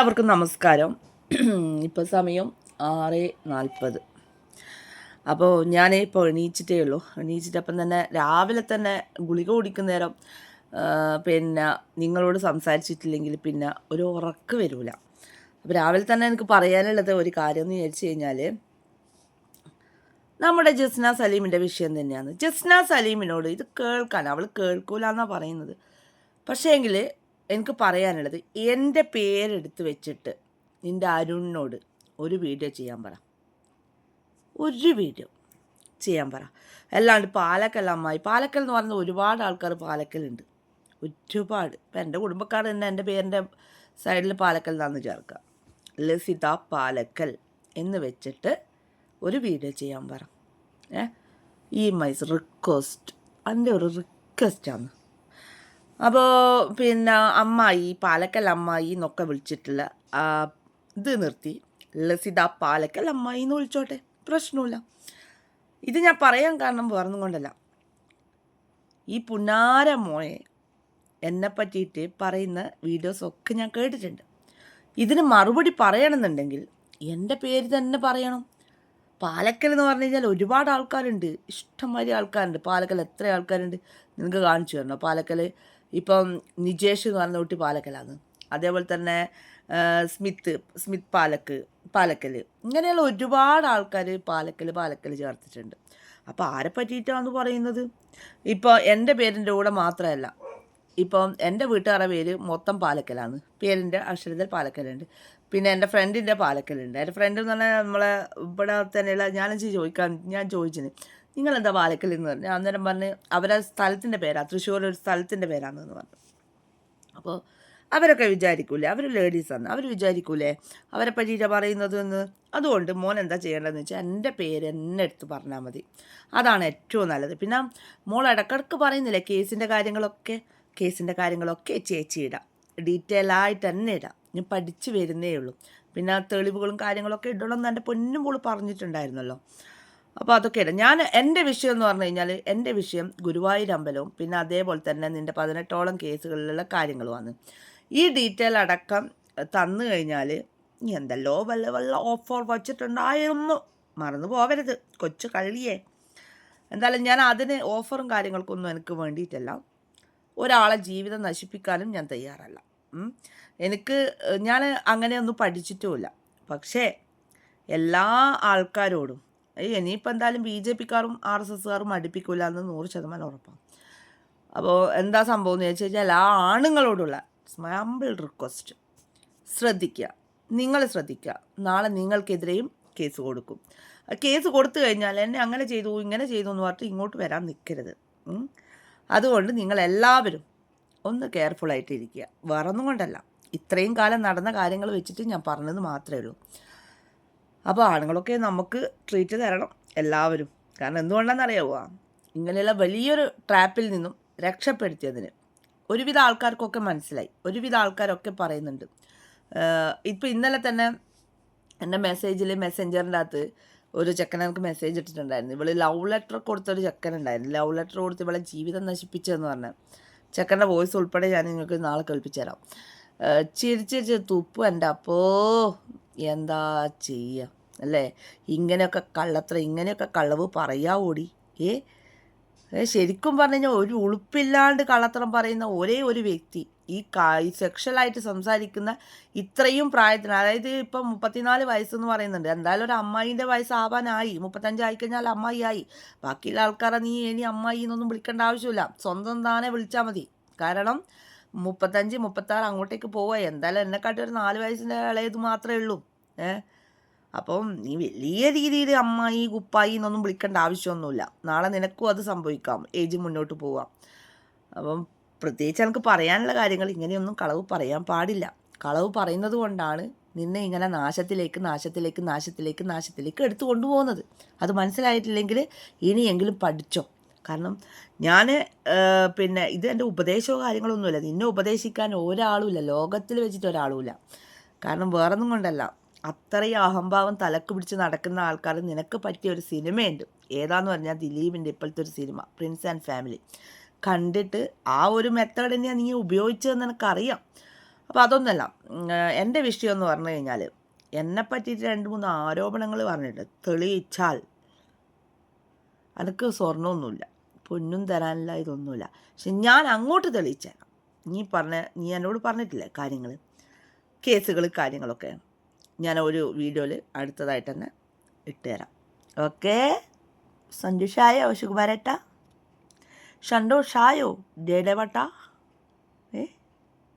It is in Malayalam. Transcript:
എല്ലാവർക്കും നമസ്കാരം. ഇപ്പോൾ സമയം ആറ് നാൽപ്പത്. അപ്പോൾ ഞാൻ ഇപ്പോൾ എണീച്ചിട്ടേ ഉള്ളൂ. എണീച്ചിട്ടപ്പം തന്നെ രാവിലെ തന്നെ ഗുളിക കുടിക്കുന്ന നേരം പിന്നെ നിങ്ങളോട് സംസാരിച്ചിട്ടില്ലെങ്കിൽ പിന്നെ ഒരു ഉറക്ക് വരില്ല അപ്പോൾ രാവിലെ തന്നെ എനിക്ക് പറയാനുള്ളത് ഒരു കാര്യം എന്ന് വിചാരിച്ചു കഴിഞ്ഞാൽ നമ്മുടെ ജസ്ന സലീമിന്റെ വിഷയം തന്നെയാണ്. ജസ്ന സലീമിനോട് ഇത് കേൾക്കാൻ അവൾ കേൾക്കൂല എന്നാണ് പറയുന്നത്. പക്ഷേ എങ്കിൽ എനിക്ക് പറയാനുള്ളത് എന്റെ പേരെടുത്ത് വെച്ചിട്ട് നിന്റെ അരുണിനോട് ഒരു വീഡിയോ ചെയ്യാൻ പറ. ഒരു വീഡിയോ ചെയ്യാൻ പറ. അല്ലാണ്ട് പാലക്കൽ അമ്മായി. പാലക്കൽ എന്ന് പറയുന്ന ഒരുപാട് ആൾക്കാർ പാലക്കലുണ്ട്. ഒരുപാട്. ഇപ്പം എന്റെ കുടുംബക്കാർ തന്നെ എന്റെ പേരിന്റെ സൈഡിൽ പാലക്കൽ എന്നാന്ന് ചേർക്കുക ലസിത പാലക്കൽ എന്ന് വെച്ചിട്ട് ഒരു വീഡിയോ ചെയ്യാൻ പറ. ഏ? ഈ മൈസ് റിക്വസ്റ്റ് എന്റെ ഒരു റിക്വസ്റ്റാണ് അപ്പോൾ പിന്നെ അമ്മായി പാലക്കൽ അമ്മായി എന്നൊക്കെ വിളിച്ചിട്ടുള്ള ഇത് നിർത്തി. ലസിത പാലക്കൽ അമ്മായി എന്ന് വിളിച്ചോട്ടെ. പ്രശ്നമില്ല ഇത് ഞാൻ പറയാൻ കാരണം വേറൊന്നും കൊണ്ടല്ല. ഈ പുന്നാര മോയെ എന്നെ പറ്റിയിട്ട് പറയുന്ന വീഡിയോസൊക്കെ ഞാൻ കേട്ടിട്ടുണ്ട്. ഇതിന് മറുപടി പറയണമെന്നുണ്ടെങ്കിൽ എന്റെ പേര് തന്നെ പറയണം. പാലക്കൽ എന്ന് പറഞ്ഞു കഴിഞ്ഞാൽ ഒരുപാട് ആൾക്കാരുണ്ട്. ഇഷ്ടംമാതിരി ആൾക്കാരുണ്ട്. പാലക്കൽ എത്ര ആൾക്കാരുണ്ട്? നിങ്ങൾക്ക് കാണിച്ചു തരണം? പാലക്കൽ ഇപ്പം നിജേഷ് എന്ന് പറയുന്ന കുട്ടി പാലക്കലാണ്. അതേപോലെ തന്നെ സ്മിത്ത് സ്മിത്ത് പാലക്ക് പാലക്കൽ ഇങ്ങനെയുള്ള ഒരുപാട് ആൾക്കാർ പാലക്കൽ പാലക്കൽ ചേർത്തിട്ടുണ്ട്. അപ്പോൾ ആരെ പറ്റിയിട്ടാണെന്ന് പറയുന്നത്? ഇപ്പോൾ എന്റെ പേരിന്റെ കൂടെ മാത്രമല്ല ഇപ്പം എന്റെ വീട്ടുകാരുടെ പേര് മൊത്തം പാലക്കലാണ്. പേരിന്റെ അക്ഷരത്തിൽ പാലക്കലുണ്ട്. പിന്നെ എന്റെ ഫ്രണ്ടിന്റെ പാലക്കലുണ്ട്. എന്റെ ഫ്രണ്ട് എന്ന് പറഞ്ഞാൽ നമ്മളെ ഇവിടെ തന്നെയുള്ള ഞാനും ചോദിക്കാൻ ഞാൻ ചോദിച്ചിന്. നിങ്ങളെന്താ പാലക്കൽ എന്ന് പറഞ്ഞു? അന്നേരം പറഞ്ഞ് അവരെ സ്ഥലത്തിന്റെ പേരാണ് തൃശ്ശൂർ ഒരു സ്ഥലത്തിന്റെ പേരാണെന്ന് പറഞ്ഞു. അപ്പോൾ അവരൊക്കെ വിചാരിക്കൂലേ? അവർ ലേഡീസാണ് അവർ വിചാരിക്കൂലേ? അവരെ പറ്റിയിട്ട് പറയുന്നത് എന്ന്? അതുകൊണ്ട് മോൻ എന്താ ചെയ്യേണ്ടതെന്ന് വെച്ചാൽ എന്റെ പേര് എന്നെ എടുത്ത് പറഞ്ഞാൽ മതി. അതാണ് ഏറ്റവും നല്ലത്. പിന്നെ മോൾ ഇടക്കിടക്ക് പറയുന്നില്ലേ കേസിന്റെ കാര്യങ്ങളൊക്കെ? കേസിന്റെ കാര്യങ്ങളൊക്കെ ചേച്ചി ഇടാം. ഡീറ്റെയിൽ ആയിട്ട് തന്നെ ഇടാം. ഞാൻ പഠിച്ചു വരുന്നേ ഉള്ളൂ. പിന്നെ തെളിവുകളും കാര്യങ്ങളൊക്കെ ഇടണം എന്ന് എന്റെ പൊന്നും പോൾ പറഞ്ഞിട്ടുണ്ടായിരുന്നല്ലോ. അപ്പോൾ അതൊക്കെ ഇടാം. ഞാൻ എന്റെ വിഷയം എന്ന് പറഞ്ഞു കഴിഞ്ഞാൽ എന്റെ വിഷയം ഗുരുവായൂർ അമ്പലവും പിന്നെ അതേപോലെ തന്നെ നിന്റെ പതിനെട്ടോളം കേസുകളിലുള്ള കാര്യങ്ങളുമാണ്. ഈ ഡീറ്റെയിൽ അടക്കം തന്നു കഴിഞ്ഞാൽ എന്തല്ലോ വല്ല വല്ല ഓഫർ വച്ചിട്ടുണ്ടായിരുന്നു. മറന്നു പോവരുത് കൊച്ചു കള്ളിയെ. എന്തായാലും ഞാൻ അതിന് ഓഫറും കാര്യങ്ങൾക്കൊന്നും എനിക്ക് വേണ്ടിയിട്ടല്ല. ഒരാളെ ജീവിതം നശിപ്പിക്കാനും ഞാൻ തയ്യാറല്ല. എനിക്ക് ഞാൻ അങ്ങനെയൊന്നും പഠിച്ചിട്ടുമില്ല. പക്ഷേ എല്ലാ ആൾക്കാരോടും ഇനിയിപ്പോൾ എന്തായാലും ബി ജെ പിക്കാരും ആർ എസ് എസ്സുകാരും അടുപ്പിക്കില്ല എന്ന് നൂറ് ശതമാനം ഉറപ്പാണ് അപ്പോൾ എന്താ സംഭവം എന്ന് ചോദിച്ചു കഴിഞ്ഞാൽ ആ ആണുങ്ങളോടുള്ള സ്മാമ്പിൾ റിക്വസ്റ്റ് ശ്രദ്ധിക്കുക നിങ്ങൾ ശ്രദ്ധിക്കുക നാളെ നിങ്ങൾക്കെതിരെയും കേസ് കൊടുക്കും. കേസ് കൊടുത്തു കഴിഞ്ഞാൽ എന്നെ അങ്ങനെ ചെയ്തു ഇങ്ങനെ ചെയ്തു എന്ന് പറഞ്ഞിട്ട് ഇങ്ങോട്ട് വരാൻ നിൽക്കരുത്. അതുകൊണ്ട് നിങ്ങളെല്ലാവരും ഒന്ന് കെയർഫുൾ ഇരിക്കുക വേറൊന്നും കൊണ്ടല്ല. ഇത്രയും കാലം നടന്ന കാര്യങ്ങൾ വെച്ചിട്ട് ഞാൻ പറഞ്ഞത് മാത്രമേ ഉള്ളൂ. അപ്പോൾ ആണുങ്ങളൊക്കെ നമുക്ക് ട്രീറ്റ് തരണം എല്ലാവരും. കാരണം എന്തുകൊണ്ടാണെന്നറിയാവുക ഇങ്ങനെയുള്ള വലിയൊരു ട്രാപ്പിൽ നിന്നും രക്ഷപ്പെടുത്തിയതിന്. ഒരുവിധ ആൾക്കാർക്കൊക്കെ മനസ്സിലായി. ഒരുവിധ ആൾക്കാരൊക്കെ പറയുന്നുണ്ട്. ഇപ്പോൾ ഇന്നലെ തന്നെ എന്റെ മെസ്സേജിൽ മെസ്സഞ്ചറിന്റെ അകത്ത് ഒരു ചെക്കൻ എനിക്ക് മെസ്സേജ് ഇട്ടിട്ടുണ്ടായിരുന്നു. ഇവൾ ലവ് ലെറ്റർ കൊടുത്തൊരു ചെക്കൻ ഉണ്ടായിരുന്നു ലവ് ലെറ്റർ കൊടുത്ത് ഇവളെ ജീവിതം നശിപ്പിച്ചതെന്ന് പറഞ്ഞ. ചെക്കന്റെ വോയിസ് ഉൾപ്പെടെ ഞാൻ നിങ്ങൾക്ക് നാളെ കേൾപ്പിച്ചു തരാം. ചിരിച്ചിരിച്ച് തുപ്പു എന്റെ അപ്പോ എന്താ ചെയ്യുക അല്ലേ? ഇങ്ങനെയൊക്കെ കള്ളത്ര ഇങ്ങനെയൊക്കെ കള്ളവ് പറയാ ഓടി ഏ ശരിക്കും പറഞ്ഞു കഴിഞ്ഞാൽ ഒരു ഉളുപ്പില്ലാണ്ട് കള്ളത്തരം പറയുന്ന ഒരേ ഒരു വ്യക്തി ഈ കാ ഈ സെക്ഷലായിട്ട് സംസാരിക്കുന്ന ഇത്രയും പ്രായത്തിന് അതായത് ഇപ്പം മുപ്പത്തിനാല് വയസ്സെന്ന് പറയുന്നുണ്ട്. എന്തായാലും ഒരു അമ്മായിന്റെ വയസ്സാവാനായി. മുപ്പത്തഞ്ചായി ആയിക്കഴിഞ്ഞാൽ അമ്മായി ആയി ബാക്കിയുള്ള ആൾക്കാരെ നീ ഇനി അമ്മായി എന്നൊന്നും വിളിക്കേണ്ട ആവശ്യമില്ല. സ്വന്തം താനെ വിളിച്ചാൽ മതി. കാരണം മുപ്പത്തഞ്ച് മുപ്പത്താറ് അങ്ങോട്ടേക്ക് പോവുക എന്തായാലും എന്നെക്കാട്ടി ഒരു നാല് വയസ്സിന്റെ ഇളയത് മാത്രമേ ഉള്ളൂ. ഏ? അപ്പം നീ വലിയ രീതിയിൽ അമ്മായി കുപ്പായി എന്നൊന്നും വിളിക്കേണ്ട ആവശ്യമൊന്നുമില്ല. നാളെ നിനക്കും അത് സംഭവിക്കാം. ഏജ് മുന്നോട്ട് പോവാം. അപ്പം പ്രത്യേകിച്ച് എനിക്ക് പറയാനുള്ള കാര്യങ്ങൾ ഇങ്ങനെയൊന്നും കളവ് പറയാൻ പാടില്ല. കളവ് പറയുന്നത് കൊണ്ടാണ് നിന്നെ ഇങ്ങനെ നാശത്തിലേക്ക് നാശത്തിലേക്ക് നാശത്തിലേക്ക് നാശത്തിലേക്ക് എടുത്തു കൊണ്ടുപോകുന്നത്. അത് മനസ്സിലായിട്ടില്ലെങ്കിൽ ഇനിയെങ്കിലും പഠിച്ചോ. കാരണം ഞാൻ പിന്നെ ഇത് എന്റെ ഉപദേശമോ കാര്യങ്ങളൊന്നുമില്ല. നിന്നെ ഉപദേശിക്കാൻ ഒരാളുമില്ല. ലോകത്തിൽ വെച്ചിട്ട് ഒരാളുമില്ല. കാരണം വേറൊന്നും കൊണ്ടല്ല. അത്രയും അഹംഭാവം തലക്ക് പിടിച്ച് നടക്കുന്ന ആൾക്കാർ നിനക്ക് പറ്റിയ ഒരു സിനിമയുണ്ട്. ഏതാന്ന് പറഞ്ഞാൽ ദിലീപിന്റെ ഇപ്പോഴത്തെ ഒരു സിനിമ പ്രിൻസ് ആൻഡ് ഫാമിലി കണ്ടിട്ട് ആ ഒരു മെത്തേഡ് തന്നെയാണ് നീ ഉപയോഗിച്ചതെന്ന് എനിക്കറിയാം. അപ്പോൾ അതൊന്നല്ല ഉം, എന്റെ വിഷയം എന്ന് പറഞ്ഞു കഴിഞ്ഞാൽ എന്നെ പറ്റിയിട്ട് രണ്ട് മൂന്ന് ആരോപണങ്ങൾ പറഞ്ഞിട്ട് തെളിയിച്ചാൽ എനിക്ക് സ്വർണമൊന്നുമില്ല പൊന്നും തരാനില്ല ഇതൊന്നുമില്ല. പക്ഷെ ഞാൻ അങ്ങോട്ട് തെളിയിച്ചേക്കാം. നീ പറഞ്ഞ നീ എന്നോട് പറഞ്ഞിട്ടില്ലേ കാര്യങ്ങൾ കേസുകൾ കാര്യങ്ങളൊക്കെ. ഞാൻ ഒരു വീഡിയോയിൽ അടുത്തതായിട്ട് തന്നെ ഇട്ടുതരാം. ഓക്കെ? സന്തോഷായോ ശുകുമാരേട്ട? സന്തോഷായോ ഡേഡവട്ട ഏ?